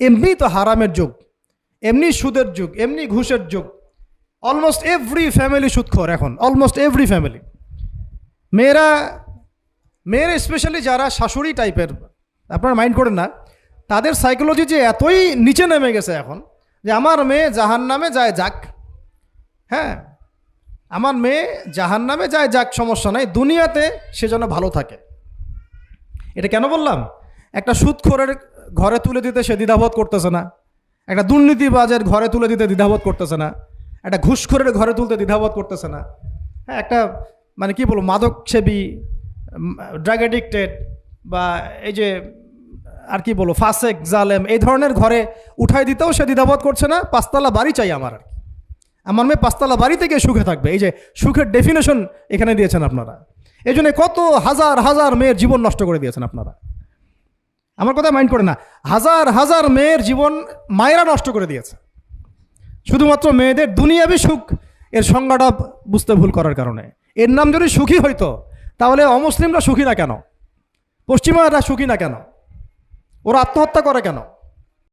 এমনি তো হারামের যুগ, এমনি সুদের যুগ, এমনি ঘুষের যুগ। অলমোস্ট এভরি ফ্যামিলি সুদখোর এখন অলমোস্ট এভরি ফ্যামিলি মেয়েরা মেয়েরা স্পেশালি যারা শাশুড়ি টাইপের আপনারা মাইন্ড করেন না, তাদের সাইকোলজি যে এতই নিচে নেমে গেছে এখন, যে আমার মেয়ে জাহান নামে যায় যাক। হ্যাঁ আমার মেয়ে জাহান নামে যায় যাক, সমস্যা নাই, দুনিয়াতে সে যেন ভালো থাকে। এটা কেন বললাম? একটা সুদখোরের ঘরে তুলে দিতে সে দ্বিধাবোধ করতেছে না। একটা দুর্নীতিবাজের ঘরে তুলে দিতে দ্বিধাবোধ করতেছে না। একটা ঘুষখোরের ঘরে তুলতে দ্বিধাবোধ করতেছে না। হ্যাঁ একটা মানে কি বলব মাদক সেবী ড্রাগ অ্যাডিক্টেড বা এই যে, আর কি বলব, ফাসেক, জালেম, এই ধরনের ঘরে উঠাই দিতেও সে দ্বিধাবোধ করছে না। পাঁচতলা বাড়ি চাই আমার আর কি। আমার মেয়ে পাঁচতলা বাড়ি থেকে সুখে থাকবে। এই যে সুখের ডেফিনেশন এখানে দিয়েছেন আপনারা। এই জন্য কত হাজার হাজার মেয়ের জীবন নষ্ট করে দিয়েছেন আপনারা। আমার কথা মাইন্ড করে না। হাজার হাজার মেয়ের জীবন মায়েরা নষ্ট করে দিয়েছে। শুধুমাত্র মেয়েদের দুনিয়াবি সুখ, এর সংজ্ঞাটা বুঝতে ভুল করার কারণে। এর নাম যদি সুখী হইতো, তাহলে অমুসলিমরা সুখী না কেন? পশ্চিমারা সুখী না কেন? ওরা আত্মহত্যা করে কেন?